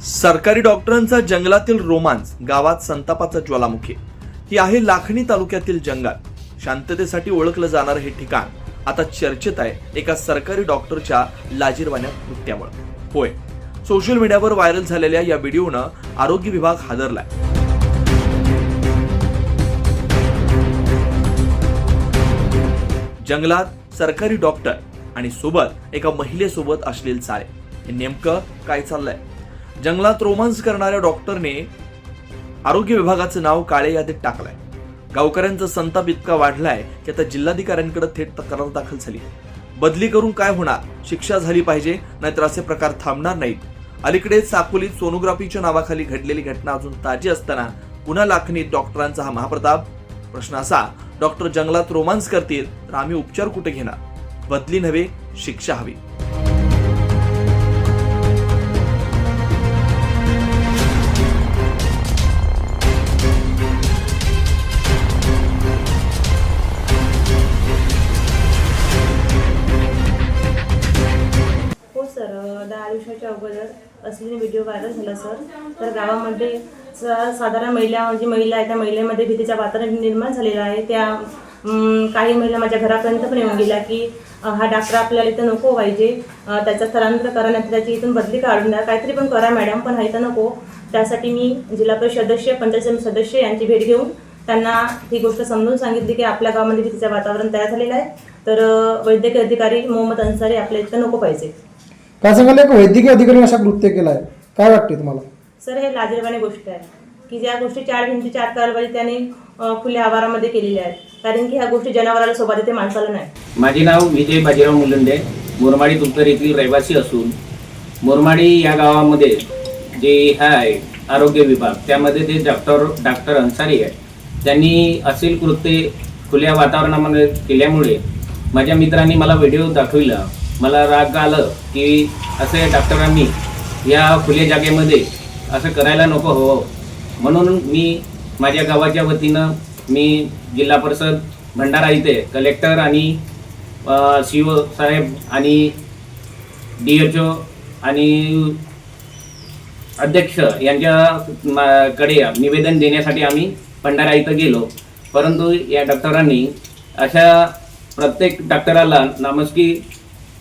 सरकारी डॉक्टरांचा जंगलातील रोमांस गावात संतापाचा ज्वालामुखी. ही आहे लाखणी तालुक्यातील जंगल. शांततेसाठी ओळखलं जाणारं हे ठिकाण आता चर्चेत आहे एका सरकारी डॉक्टरच्या लाजीरवाण्या कृत्यामुळे होय सोशल मीडियावर व्हायरल झालेल्या या व्हिडिओनं आरोग्य विभाग हादरलाय. जंगलात सरकारी डॉक्टर आणि सोबत एका महिलेसोबत अश्लील चाळे हे नेमकं काय चाललंय? जंगलात रोमांस करणाऱ्या डॉक्टरने आरोग्य विभागाचं नाव काळे यादीत टाकलंय. गावकऱ्यांचा संताप इतका वाढलाय की आता जिल्हाधिकाऱ्यांकडे थेट तक्रार दाखल झाली. बदली करून काय होणार? शिक्षा झाली पाहिजे नाहीतर असे प्रकार थांबणार नाहीत. अलीकडेच साकोलीत सोनोग्राफीच्या नावाखाली घडलेली घटना अजून ताजी असताना पुन्हा लाखणीत डॉक्टरांचा हा महाप्रताप. प्रश्न असा डॉक्टर जंगलात रोमांस करतील तर आम्ही उपचार कुठे घेणार? बदली नव्हे शिक्षा हवी. दहा दिवसाच्या अगोदर असलेले व्हिडिओ व्हायरल झाला सर तर गावामध्ये स- साधारण महिला जी महिला आहे त्या महिलेमध्ये भीतीच्या वातावरण निर्माण झालेलं आहे. त्या काही महिला माझ्या घरापर्यंत पण येऊन गेल्या की हा डॉक्टर आपल्याला इथं नको पाहिजे त्याचा त्याचं स्थलांतर करा नाही त्याची इथून बदली काढून द्या. काहीतरी पण करा मॅडम पण हा इथं नको. त्यासाठी मी जिल्हा परिषद सदस्य पंचायत समिती सदस्य यांची भेट घेऊन त्यांना ही गोष्ट समजून सांगितली की आपल्या गावामध्ये भीतीचं वातावरण तयार झालेलं आहे. तर वैद्यकीय अधिकारी मोहम्मद अन्सारी आपल्या इथं नको पाहिजे काय सांगाल एक वैद्यकीय अधिकाऱ्याने असा कृत्य केलं आहे काय वाटते तुम्हाला? सर हे लाजीरवाणी गोष्ट आहे. की ज्या गोष्टी चार भिंतीच्या आत कारवाई त्याने खुल्या आवारामध्ये केलेल्या आहेत. कारण की ह्या गोष्टी जनावराला सोबत येते माणसाला नाही. माझे नाव विजय बाजीराव मुलंडे. मुरमाडी तुपतर येथील रहिवासी असून मुरमाडी या गावामध्ये जे आहे आरोग्य विभाग त्यामध्ये ते डॉक्टर डॉक्टर अन्सारी आहे त्यांनी असेल कृत्य खुल्या वातावरणामध्ये केल्यामुळे माझ्या मित्रांनी मला व्हिडिओ दाखविला. मला राग आलं की असे डॉक्टरांनी या खुल्या जागेमध्ये असं करायला नको हो. म्हणून मी माझ्या गावाच्या वतीनं मी जिल्हा परिषद भंडारा इथे कलेक्टर आणि सी ओ साहेब आणि डी एच ओ आणि अध्यक्ष यांच्या निवेदन देण्यासाठी आम्ही भंडारा इथं गेलो. परंतु या डॉक्टरांनी अशा प्रत्येक डॉक्टराला नामस्की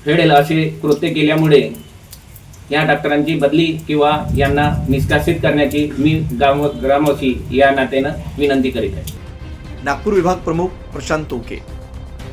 फेडेल असे कृत्य केल्यामुळे या डॉक्टरांची बदली किंवा यांना निष्कासित करण्याची मी ग्राम ग्रामवासी या नात्यानं विनंती करीत आहे. नागपूर विभाग प्रमुख प्रशांत तोके.